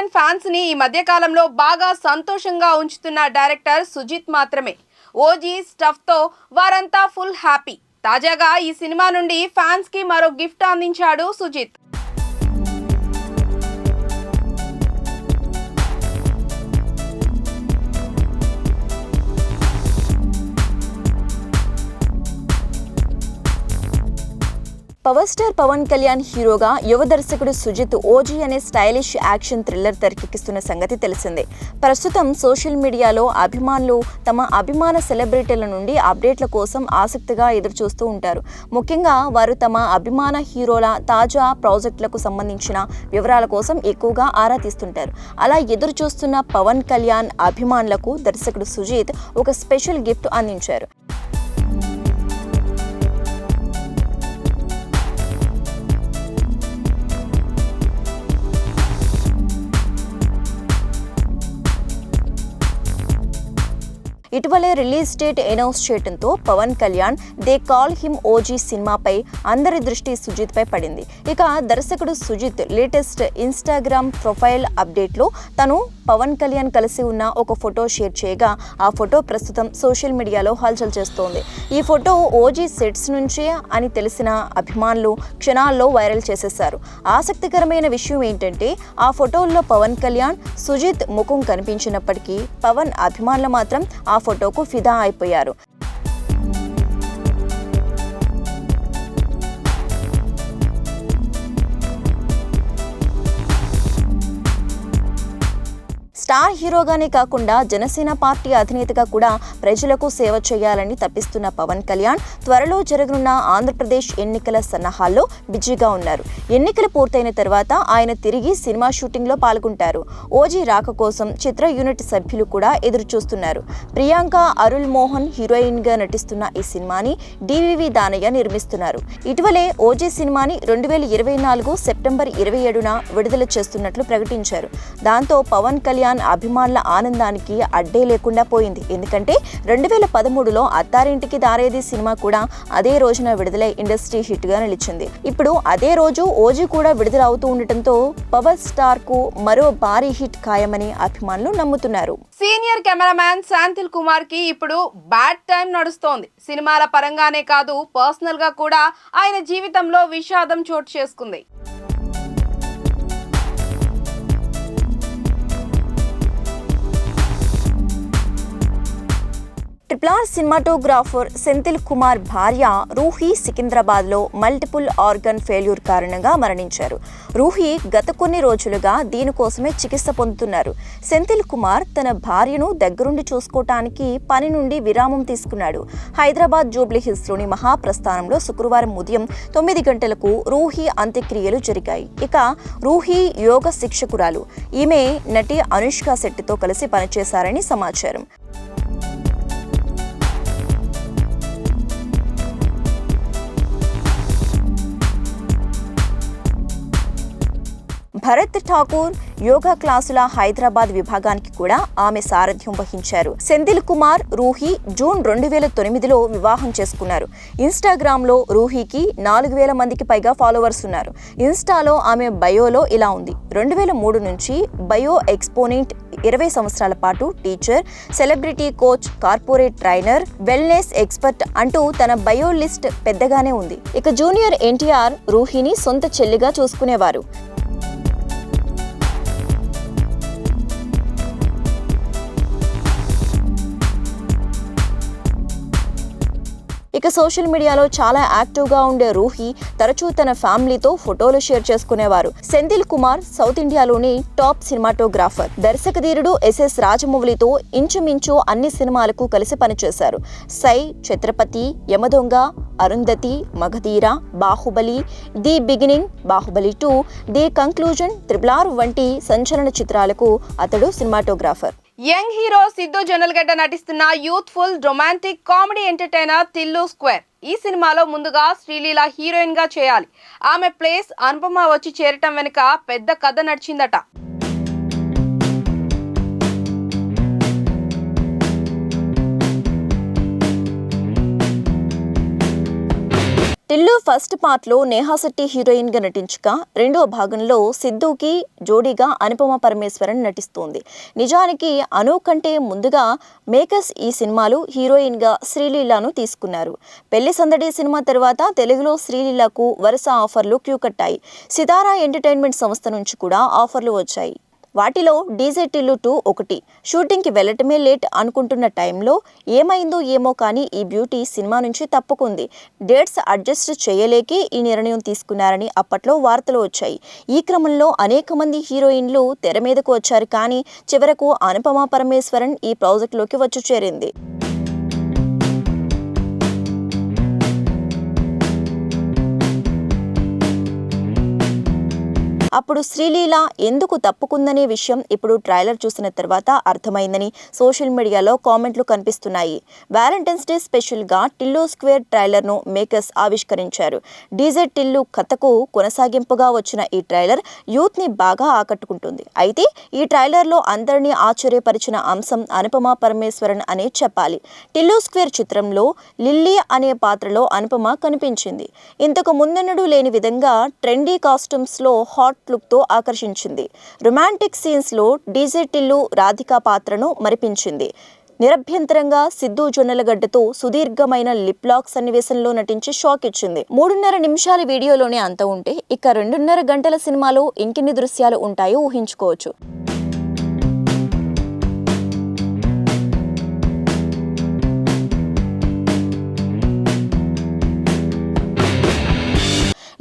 కళ్యాణ్ ఫ్యాన్స్ని ఈ మధ్య కాలంలో బాగా సంతోషంగా ఉంచుతున్న డైరెక్టర్ సుజిత్ మాత్రమే. ఓజీ స్టఫ్తో వారంతా ఫుల్ హ్యాపీ. తాజాగా ఈ సినిమా నుండి ఫ్యాన్స్కి మరో గిఫ్ట్ అందించాడు సుజిత్. పవర్ స్టార్ పవన్ కళ్యాణ్ హీరోగా యువ దర్శకుడు సుజిత్ ఓజీ అనే స్టైలిష్ యాక్షన్ థ్రిల్లర్ తెరకెక్కిస్తున్న సంగతి తెలిసిందే. ప్రస్తుతం సోషల్ మీడియాలో అభిమానులు తమ అభిమాన సెలబ్రిటీల నుండి అప్డేట్ల కోసం ఆసక్తిగా ఎదురుచూస్తూ ఉంటారు. ముఖ్యంగా వారు తమ అభిమాన హీరోల తాజా ప్రాజెక్టులకు సంబంధించిన వివరాల కోసం ఎక్కువగా ఆరా తీస్తుంటారు. అలా ఎదురుచూస్తున్న పవన్ కళ్యాణ్ అభిమానులకు దర్శకుడు సుజిత్ ఒక స్పెషల్ గిఫ్ట్ అందించారు. ఇటీవలే రిలీజ్ డేట్ అనౌన్స్ చేయడంతో Pawan Kalyan they call him OG సినిమాపై అందరి దృష్టి సుజిత్ పై పడింది. ఇక దర్శకుడు సుజిత్ లేటెస్ట్ ఇన్స్టాగ్రామ్ ప్రొఫైల్ అప్డేట్లో తను పవన్ కళ్యాణ్ కలిసి ఉన్న ఒక ఫోటో షేర్ చేయగా ఆ ఫోటో ప్రస్తుతం సోషల్ మీడియాలో హల్చల్ చేస్తోంది. ఈ ఫోటో ఓజీ సెట్స్ నుంచే అని తెలిసిన అభిమానులు క్షణాల్లో వైరల్ చేసేశారు. ఆసక్తికరమైన విషయం ఏంటంటే ఆ ఫోటోల్లో పవన్ కళ్యాణ్ సుజిత్ ముఖం కనిపించినప్పటికీ పవన్ అభిమానులు మాత్రం ఆ ఫోటోకు ఫిదా అయిపోయారు. స్టార్ హీరోగానే కాకుండా జనసేన పార్టీ అధినేతగా కూడా ప్రజలకు సేవ చేయాలని తప్పిస్తున్న పవన్ కళ్యాణ్ త్వరలో జరగనున్న ఆంధ్రప్రదేశ్ ఎన్నికల సన్నాహాల్లో బిజీగా ఉన్నారు. ఎన్నికలు పూర్తయిన తర్వాత ఆయన తిరిగి సినిమా షూటింగ్లో పాల్గొంటారు. ఓజీ రాక కోసం చిత్ర యూనిట్ సభ్యులు కూడా ఎదురు చూస్తున్నారు ప్రియాంక అరుల్ మోహన్ హీరోయిన్గా నటిస్తున్న ఈ సినిమాని డివివి దానయ్య నిర్మిస్తున్నారు. ఇటీవలే ఓజీ సినిమాని రెండు వేల ఇరవై నాలుగు సెప్టెంబర్ ఇరవై ఏడున విడుదల చేస్తున్నట్లు ప్రకటించారు. దాంతో పవన్ కళ్యాణ్ అభిమానుల ఆనందానికి అడ్డే లేకుండా పోయింది. ఎందుకంటే రెండు వేల పదమూడులో అత్తారింటికి దారేది సినిమా కూడా అదే రోజున విడుదలై ఇండస్ట్రీ హిట్గా నిలిచింది. ఇప్పుడు అదే రోజు ఓజీ కూడా విడుదల అవుతూ ఉండటంతో పవర్ స్టార్కు మరో భారీ హిట్ ఖాయమని అభిమానులు నమ్ముతున్నారు. సీనియర్ కెమెరామ్యాన్ శాంతిల్ కుమార్కి ఇప్పుడు బ్యాడ్ టైం నడుస్తోంది. సినిమాల పరంగానే కాదు పర్సనల్గా కూడా ఆయన జీవితంలో విషాదం చోటు చేసుకుంది. ట్రిపుల్ సినిమాటోగ్రాఫర్ సెంథిల్ కుమార్ భార్య రూహీ సికింద్రాబాద్లో మల్టిపుల్ ఆర్గన్ ఫెయిల్యూర్ కారణంగా మరణించారు. రూహీ గత కొన్ని రోజులుగా దీనికోసమే చికిత్స పొందుతున్నారు. సెంథిల్ కుమార్ తన భార్యను దగ్గరుండి చూసుకోవటానికి పని నుండి విరామం తీసుకున్నాడు. హైదరాబాద్ జూబ్లీ హిల్స్లోని మహాప్రస్థానంలో శుక్రవారం ఉదయం తొమ్మిది గంటలకు రూహీ అంత్యక్రియలు జరిగాయి. ఇక రూహీ యోగ శిక్షకురాలు. ఈమె నటి అనుష్క శెట్టితో కలిసి పనిచేశారని సమాచారం. భరత్ ఠాకూర్ యోగా క్లాసుల హైదరాబాద్ విభాగానికి కూడా ఆమె సారథ్యం వహించారు. సెందిల్ కుమార్ రూహి జూన్ రెండు వేల తొమ్మిదిలో వివాహం చేసుకున్నారు. ఇన్స్టాగ్రామ్లో రూహీకి నాలుగు వేల మందికి పైగా ఫాలోవర్స్ ఉన్నారు. ఇన్స్టాలో ఆమె బయోలో ఇలా ఉంది. రెండు వేల మూడు నుంచి బయో ఎక్స్పోనెంట్ ఇరవై సంవత్సరాల పాటు teacher celebrity coach corporate trainer wellness expert అంటూ తన బయో లిస్ట్ పెద్దగానే ఉంది. ఇక జూనియర్ ఎన్టీఆర్ రూహిని సొంత చెల్లిగా చూసుకునేవారు. ఇక సోషల్ మీడియాలో చాలా యాక్టివ్గా ఉండే రూహి తరచూ తన ఫ్యామిలీతో ఫోటోలు షేర్ చేసుకునేవారు. సెంథిల్ కుమార్ సౌత్ ఇండియాలోని టాప్ సినిమాటోగ్రాఫర్. దర్శకధీరుడు ఎస్ఎస్ రాజమౌళితో ఇంచుమించు అన్ని సినిమాలకు కలిసి పనిచేశారు. Sye Chatrapathi Yamadonga Arundhati Magadheera Baahubali the beginning Baahubali two the conclusion త్రిబులార్ వంటి సంచలన చిత్రాలకు అతడు cinematographer. Young hero Siddhu Jonnalagadda నటిస్తున్న youthful romantic comedy entertainer Tillu square. ఈ సినిమాలో ముందుగా శ్రీలీల హీరోయిన్గా చేయాలి. ఆమె ప్లేస్ అనుపమ వచ్చి చేరటం వెనుక పెద్ద కథ నడిచిందట. టిల్లు ఫస్ట్ పార్ట్లో నేహా శెట్టి హీరోయిన్గా నటించగా రెండో భాగంలో సిద్ధుకి జోడీగా అనుపమ పరమేశ్వరన్ నటిస్తోంది. నిజానికి అను కంటే ముందుగా మేకర్స్ ఈ సినిమాలు హీరోయిన్గా శ్రీలీలను తీసుకున్నారు. పెళ్ళి సందడి సినిమా తర్వాత తెలుగులో శ్రీలీలకు వరుస ఆఫర్లు క్యూ కట్టాయి. సితారా ఎంటర్టైన్మెంట్ సంస్థ నుంచి కూడా ఆఫర్లు వచ్చాయి. వాటిలో డీజేటిల్లు టూ ఒకటి. షూటింగ్కి వెళ్ళటమే లేట్ అనుకుంటున్న టైంలో ఏమైందో ఏమో కానీ ఈ బ్యూటీ సినిమా నుంచి తప్పుకుంది. డేట్స్ అడ్జస్ట్ చేయలేకే ఈ నిర్ణయం తీసుకున్నారని అప్పట్లో వార్తలు వచ్చాయి. ఈ క్రమంలో అనేక మంది హీరోయిన్లు తెర మీదకు వచ్చారు కానీ చివరకు అనుపమ పరమేశ్వరన్ ఈ ప్రాజెక్టులోకి వచ్చి చేరింది. అప్పుడు శ్రీలీల ఎందుకు తప్పుకుందనే విషయం ఇప్పుడు ట్రైలర్ చూసిన తర్వాత అర్థమైందని సోషల్ మీడియాలో కామెంట్లు కనిపిస్తున్నాయి. వ్యాలంటైన్స్ డే స్పెషల్గా టిల్లు స్క్వేర్ ట్రైలర్ను మేకర్స్ ఆవిష్కరించారు. డీజే టిల్లు కథకు కొనసాగింపుగా వచ్చిన ఈ ట్రైలర్ యూత్ని బాగా ఆకట్టుకుంటుంది. అయితే ఈ ట్రైలర్లో అందరినీ ఆశ్చర్యపరిచిన అంశం అనుపమ పరమేశ్వరన్ అనే చెప్పాలి. టిల్లు స్క్వేర్ చిత్రంలో లిల్లీ అనే పాత్రలో అనుపమ కనిపించింది. ఇంతకు ముందెన్నడూ లేని విధంగా ట్రెండీ కాస్ట్యూమ్స్లో హాట్ లుక్తో ఆకర్షించింది. రొమాంటిక్ సీన్స్లో డీజే టిల్లు రాధికా పాత్రను మరిపించింది. నిరభ్యంతరంగా సిద్ధు జొన్నలగడ్డతో సుదీర్ఘమైన లిప్ లాక్ సన్నివేశంలో నటించి షాక్ ఇచ్చింది. మూడున్నర నిమిషాల వీడియోలోనే అంత ఉంటే ఇక రెండున్నర గంటల సినిమాలో ఇంకెన్ని దృశ్యాలు ఉంటాయో ఊహించుకోవచ్చు.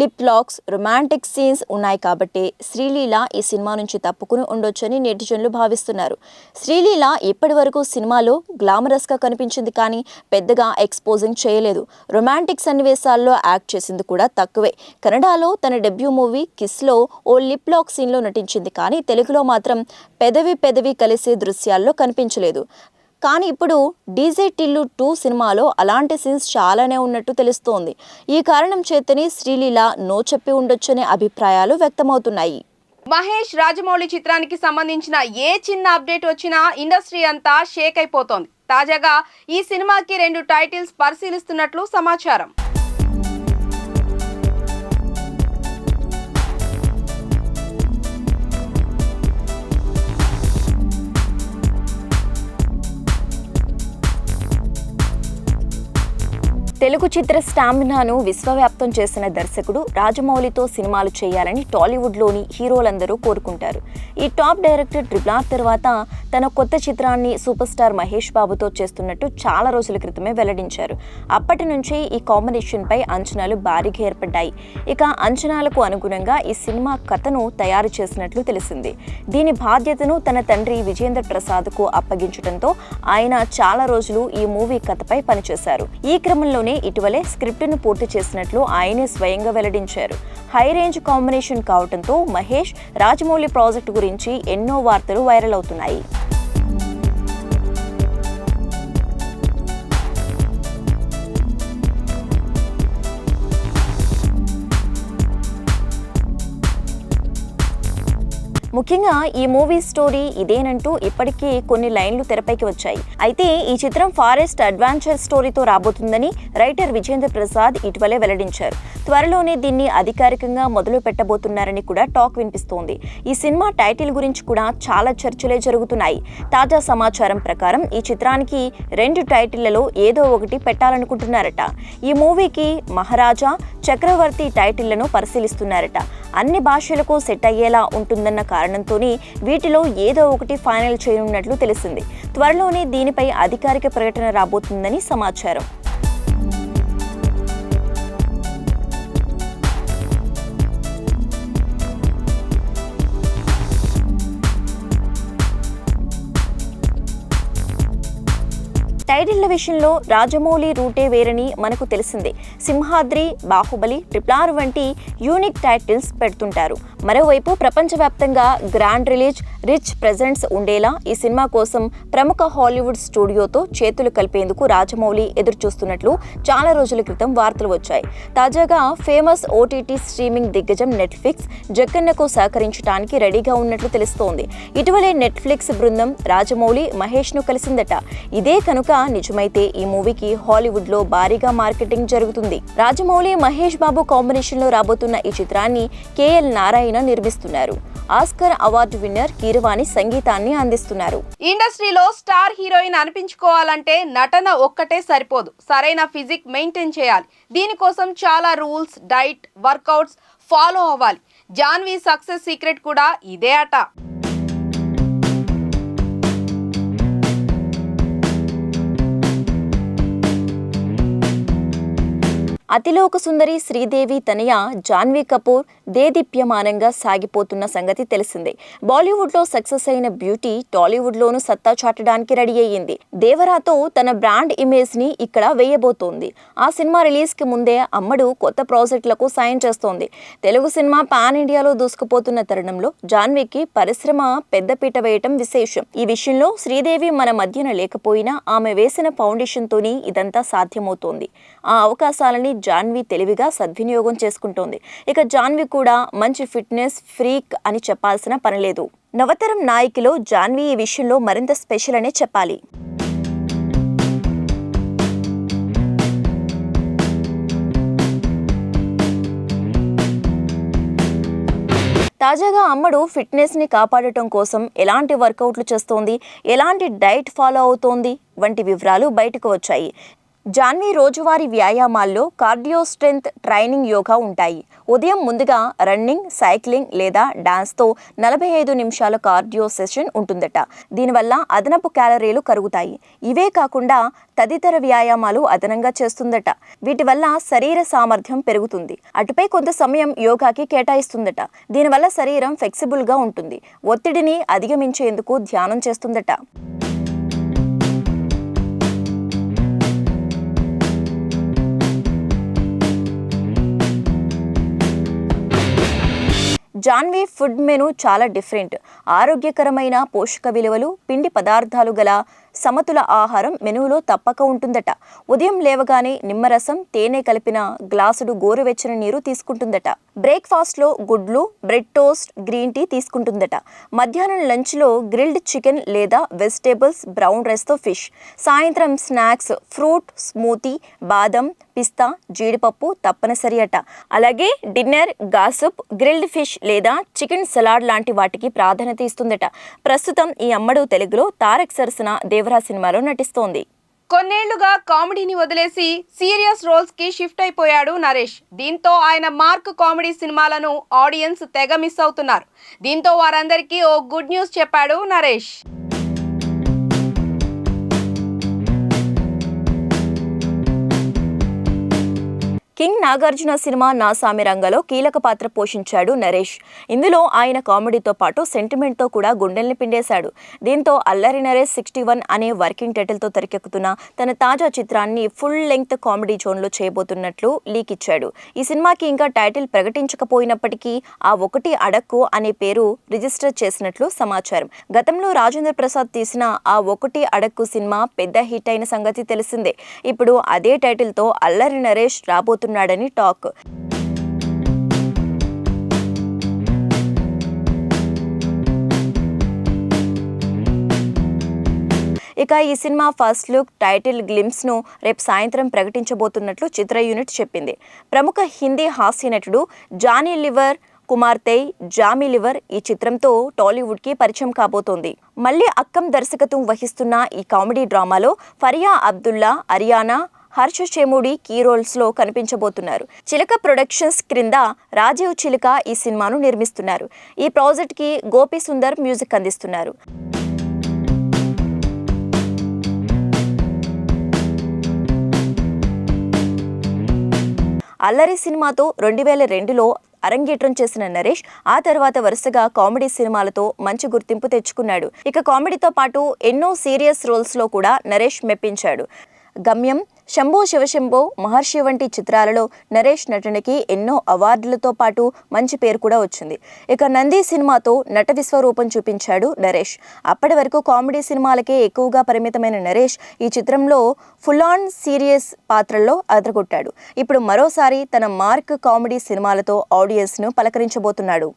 లిప్ లాక్స్ రొమాంటిక్ సీన్స్ ఉన్నాయి కాబట్టి శ్రీలీల ఈ సినిమా నుంచి తప్పుకుని ఉండొచ్చని నెటిజన్లు భావిస్తున్నారు. శ్రీలీల ఇప్పటి వరకు సినిమాలో గ్లామరస్గా కనిపించింది కానీ పెద్దగా ఎక్స్పోజింగ్ చేయలేదు. రొమాంటిక్ సన్నివేశాల్లో యాక్ట్ చేసింది కూడా తక్కువే. కన్నడలో తన డెబ్యూ మూవీ కిస్లో ఓ లిప్ లాక్ సీన్లో నటించింది కానీ తెలుగులో మాత్రం పెదవి పెదవి కలిసే దృశ్యాల్లో కనిపించలేదు. కానీ ఇప్పుడు డీజే టిల్లు టూ సినిమాలో అలాంటి సీన్స్ చాలానే ఉన్నట్టు తెలుస్తోంది. ఈ కారణం చేతనే శ్రీలీల నో చెప్పి ఉండొచ్చనే అభిప్రాయాలు వ్యక్తమవుతున్నాయి. మహేష్ రాజమౌళి చిత్రానికి సంబంధించిన ఏ చిన్న అప్డేట్ వచ్చినా ఇండస్ట్రీ అంతా షేక్ అయిపోతోంది. తాజాగా ఈ సినిమాకి రెండు టైటిల్స్ పరిశీలిస్తున్నట్లు సమాచారం. తెలుగు చిత్ర స్టామినాను విశ్వవ్యాప్తం చేసిన దర్శకుడు రాజమౌళితో సినిమాలు చేయాలని టాలీవుడ్లోని హీరోలందరూ కోరుకుంటారు. ఈ టాప్ డైరెక్టర్ ట్రిపుల్ తర్వాత తన కొత్త చిత్రాన్ని సూపర్ స్టార్ మహేష్ బాబుతో చేస్తున్నట్టు చాలా రోజుల క్రితమే వెల్లడించారు. అప్పటి నుంచి ఈ కాంబినేషన్పై అంచనాలు భారీగా ఏర్పడ్డాయి. ఇక అంచనాలకు అనుగుణంగా ఈ సినిమా కథను తయారు చేసినట్లు తెలిసింది. దీని బాధ్యతను తన తండ్రి విజేంద్ర ప్రసాద్కు అప్పగించడంతో ఆయన చాలా రోజులు ఈ మూవీ కథపై పనిచేశారు. ఈ క్రమంలోనే ఇటీవలే స్క్రిప్టును పూర్తి చేసినట్లు ఆయనే స్వయంగా వెల్లడించారు. హై రేంజ్ కాంబినేషన్ కావడంతో మహేష్ రాజమౌళి ప్రాజెక్టు గురించి ఎన్నో వార్తలు వైరల్ అవుతున్నాయి. ముఖ్యంగా ఈ మూవీ స్టోరీ ఇదేనంటూ ఇప్పటికీ కొన్ని లైన్లు తెరపైకి వచ్చాయి. అయితే ఈ చిత్రం ఫారెస్ట్ అడ్వెంచర్ స్టోరీతో రాబోతుందని రైటర్ విజేంద్ర ప్రసాద్ ఇటీవలే వెల్లడించారు. త్వరలోనే దీన్ని అధికారికంగా మొదలు పెట్టబోతున్నారని కూడా టాక్ వినిపిస్తోంది. ఈ సినిమా టైటిల్ గురించి కూడా చాలా చర్చలే జరుగుతున్నాయి. తాజా సమాచారం ప్రకారం ఈ చిత్రానికి రెండు టైటిళ్ళలో ఏదో ఒకటి పెట్టాలనుకుంటున్నారట. ఈ మూవీకి మహారాజా చక్రవర్తి టైటిళ్ళను పరిశీలిస్తున్నారట. అన్ని భాషలకు సెట్ అయ్యేలా ఉంటుందన్న కారణం కారణంతోనే వీటిలో ఏదో ఒకటి ఫైనల్ చేయనున్నట్లు తెలిసింది. త్వరలోనే దీనిపై అధికారిక ప్రకటన రాబోతుందని సమాచారం. టైటిళ్ళ విషయంలో రాజమౌళి రూటే వేరని మనకు తెలిసిందే. సింహాద్రి బాహుబలి ట్రిప్లార్ వంటి యూనిక్ టైటిల్స్ పెడుతుంటారు. మరోవైపు ప్రపంచవ్యాప్తంగా గ్రాండ్ రిలీజ్ రిచ్ ప్రెజెంట్స్ ఉండేలా ఈ సినిమా కోసం ప్రముఖ హాలీవుడ్ స్టూడియోతో చేతులు కలిపేందుకు రాజమౌళి ఎదురుచూస్తున్నట్లు చాలా రోజుల క్రితం వార్తలు వచ్చాయి. తాజాగా ఫేమస్ ఓటీటీ స్ట్రీమింగ్ దిగ్గజం నెట్ఫ్లిక్స్ జక్కన్నకు సహకరించడానికి రెడీగా ఉన్నట్లు తెలుస్తోంది. ఇటీవలే నెట్ఫ్లిక్స్ బృందం రాజమౌళి మహేష్ను కలిసిందట. ఇదే కనుక నిజమైతే ఈ మూవీకి హాలీవుడ్లో భారీగా మార్కెటింగ్ జరుగుతుంది. రాజమౌళి మహేష్ బాబు కాంబినేషన్లో రాబోతున్న ఈ చిత్రాన్ని కేఎల్ నారాయణ నిర్మిస్తున్నారు. ఆస్కర్ అవార్డు విన్నర్ కీరవాణి సంగీతాన్ని అందిస్తున్నారు. ఇండస్ట్రీలో స్టార్ హీరోయిన్ అనిపించుకోవాలంటే నటన ఒక్కటే సరిపోదు. సరైన ఫిజిక్ మెయింటైన్ చేయాలి. దీనికోసం చాలా రూల్స్ డైట్ వర్కౌట్స్ ఫాలో అవ్వాలి. జాన్వీ సక్సెస్ సీక్రెట్ కూడా ఇదే అట. అతిలోక సుందరి శ్రీదేవి తనయ జాన్వీ కపూర్ దేదీప్యమానంగా సాగిపోతున్న సంగతి తెలిసిందే. బాలీవుడ్లో సక్సెస్ అయిన బ్యూటీ టాలీవుడ్లోనూ సత్తా చాటడానికి రెడీ అయ్యింది. దేవరాతో తన బ్రాండ్ ఇమేజ్ని ఇక్కడ వేయబోతోంది. ఆ సినిమా రిలీజ్కి ముందే అమ్మడు కొత్త ప్రాజెక్టులకు సాయం చేస్తోంది. తెలుగు సినిమా పాన్ ఇండియాలో దూసుకుపోతున్న తరుణంలో జాన్వీకి పరిశ్రమ పెద్దపీట వేయటం విశేషం. ఈ విషయంలో శ్రీదేవి మన మధ్యన లేకపోయినా ఆమె వేసిన ఫౌండేషన్ తోని ఇదంతా సాధ్యమవుతోంది. ఆ అవకాశాలని జాన్వి తెలివిగా సద్వినియోగం చేసుకుంటోంది. ఇక జాన్వి కూడా మంచి ఫిట్నెస్ ఫ్రీక్ అని చెప్పాల్సిన పనిలేదు నవతరం నాయకిలో జాన్వి ఈ విషయంలో మరింత స్పెషల్ అనే చెప్పాలి. తాజాగా అమ్మడు ఫిట్నెస్ని కాపాడటం కోసం ఎలాంటి వర్కౌట్లు చేస్తోంది? ఎలాంటి డైట్ ఫాలో అవుతోంది? వంటి వివరాలు బయటకు వచ్చాయి. జాన్వీ రోజువారీ వ్యాయామాల్లో కార్డియో స్ట్రెంగ్త్ ట్రైనింగ్ యోగా ఉంటాయి. ఉదయం ముందుగా రన్నింగ్ సైక్లింగ్ లేదా డాన్స్తో నలభై ఐదు నిమిషాల కార్డియో సెషన్ ఉంటుందట. దీనివల్ల అదనపు క్యాలరీలు కరుగుతాయి. ఇవే కాకుండా తదితర వ్యాయామాలు అదనంగా చేస్తుందట. వీటి వల్ల శరీర సామర్థ్యం పెరుగుతుంది. అటుపై కొంత సమయం యోగాకి కేటాయిస్తుందట. దీనివల్ల శరీరం ఫ్లెక్సిబుల్గా ఉంటుంది. ఒత్తిడిని అధిగమించేందుకు ధ్యానం చేస్తుందట. జాన్వీ ఫుడ్ మెను చాలా డిఫరెంట్. ఆరోగ్యకరమైన పోషక విలువలు పిండి పదార్థాలు గల సమతుల ఆహారం మెనూలో తప్పక ఉంటుందట. ఉదయం లేవగానే నిమ్మరసం తేనె కలిపిన గ్లాసుడు గోరువెచ్చని నీరు తీసుకుంటుందట. బ్రేక్ఫాస్ట్లో గుడ్లు బ్రెడ్ టోస్ట్ గ్రీన్ టీ తీసుకుంటుందట. మధ్యాహ్నం లంచ్లో గ్రిల్డ్ చికెన్ లేదా వెజిటేబుల్స్ బ్రౌన్ రైస్తో ఫిష్. సాయంత్రం స్నాక్స్ ఫ్రూట్ స్మూతీ బాదం పిస్తా జీడిపప్పు తప్పనిసరి అట. అలాగే డిన్నర్ గాసుప్ గ్రిల్డ్ ఫిష్ లేదా చికెన్ సలాడ్ లాంటి వాటికి ప్రాధాన్యత ఇస్తుందట. ప్రస్తుతం ఈ అమ్మడు తెలుగులో తారక్ సరసన దేవరా సినిమాలో నటిస్తోంది. కొన్నేళ్ళుగా కామెడీని వదిలేసి సీరియస్ రోల్స్కి షిఫ్ట్ అయిపోయాడు నరేష్. దీంతో ఆయన మార్క్ కామెడీ సినిమాలను ఆడియన్స్ తెగ మిస్ అవుతున్నారు. దీంతో వారందరికీ ఓ గుడ్ న్యూస్ చెప్పాడు నరేష్. కింగ్ నాగార్జున సినిమా నా సామి రంగలో కీలక పాత్ర పోషించాడు నరేష్. ఇందులో ఆయన కామెడీతో పాటు సెంటిమెంట్తో కూడా గుండెల్ని పిండేశాడు. దీంతో అల్లరి నరేష్ సిక్స్టీ వన్ అనే వర్కింగ్ టైటిల్తో తెరకెక్కుతున్న తన తాజా చిత్రాన్ని ఫుల్ లెంగ్త్ కామెడీ జోన్లో చేయబోతున్నట్లు లీక్ ఇచ్చాడు. ఈ సినిమాకి ఇంకా టైటిల్ ప్రకటించకపోయినప్పటికీ ఆ ఒకటి అడక్కు అనే పేరు రిజిస్టర్ చేసినట్లు సమాచారం. గతంలో రాజేంద్ర ప్రసాద్ తీసిన ఆ ఒకటి అడక్కు సినిమా పెద్ద హిట్ అయిన సంగతి తెలిసిందే. ఇప్పుడు అదే టైటిల్తో అల్లరి నరేష్ రాబోతున్న చేస్తున్నాడని టాక్. ఇక ఈ సినిమా ఫస్ట్ లుక్ టైటిల్ గ్లిమ్స్ను రేపు సాయంత్రం ప్రకటించబోతున్నట్లు చిత్ర యూనిట్ చెప్పింది. ప్రముఖ హిందీ హాస్య నటుడు జానీ లివర్ కుమార్తె జామీ లివర్ ఈ చిత్రంతో టాలీవుడ్కి పరిచయం కాబోతోంది. మళ్ళీ అక్కం దర్శకత్వం వహిస్తున్న ఈ కామెడీ డ్రామాలో ఫరియా అబ్దుల్లా అరియానా హర్ష చేముడి కీ రోల్స్లో కనిపించబోతున్నారు. చిలక ప్రొడక్షన్స్ క్రింద రాజీవ్ చిలక ఈ సినిమాను నిర్మిస్తున్నారు. ఈ ప్రాజెక్ట్కి గోపి సుందర్ మ్యూజిక్ అందిస్తున్నారు. అల్లరి సినిమాతో రెండు వేల రెండులో అరంగేట్రం చేసిన నరేష్ ఆ తర్వాత వరుసగా కామెడీ సినిమాలతో మంచి గుర్తింపు తెచ్చుకున్నాడు. ఇక కామెడీతో పాటు ఎన్నో సీరియస్ రోల్స్లో కూడా నరేష్ మెప్పించాడు. గమ్యం శంభో శివశంభో మహర్షి వంటి చిత్రాలలో నరేష్ నటనకి ఎన్నో అవార్డులతో పాటు మంచి పేరు కూడా వచ్చింది. ఇక నంది సినిమాతో నట విశ్వరూపం చూపించాడు నరేష్. అప్పటి వరకు కామెడీ సినిమాలకే ఎక్కువగా పరిమితమైన నరేష్ ఈ చిత్రంలో ఫుల్ ఆన్ సీరియస్ పాత్రల్లో అదరగొట్టాడు. ఇప్పుడు మరోసారి తన మార్క్ కామెడీ సినిమాలతో ఆడియన్స్ను పలకరించబోతున్నాడు.